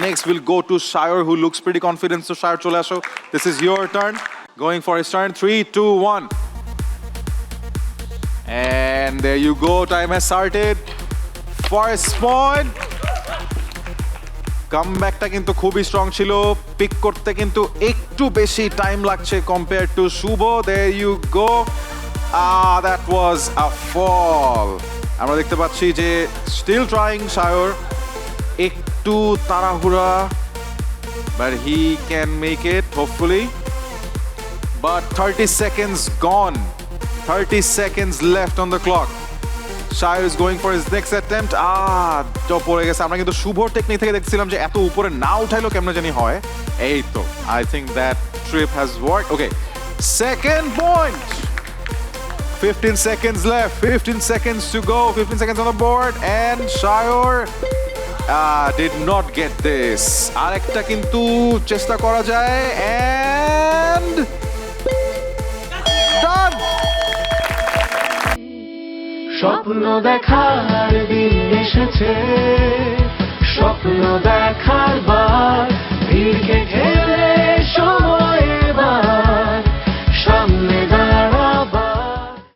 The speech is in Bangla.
next will go to Shire, who looks pretty confident. So Shire, আসো. This is your turn. Going for his turn. Three, two, one. And there you go. Time has started. First point. কামব্যাকটা কিন্তু খুবই স্ট্রং ছিল পিক করতে কিন্তু একটু বেশি টাইম লাগছে compare to Shubho there you go that was a fall আমরা দেখতে পাচ্ছি যে স্টিল ট্রাইং শায়র একটু তাড়াহুড়া but he can make it hopefully but thirty seconds gone thirty seconds left on the clock Shire is going for his next attempt. Ah, তো পড়ে গেছে। আমরা কিন্তু শুভর টেকনিক থেকে দেখছিলাম যে এত উপরে না উঠাইলো কেমন জানি হয়। এই তো I think that trip has work okay second point 15 seconds left. 15 seconds to go. 15 seconds on the board. And Shire uh, not get this. আরেকটা কিন্তু চেষ্টা করা যায় done! স্বপ্ন দেখার দিন এসেছে স্বপ্ন দেখার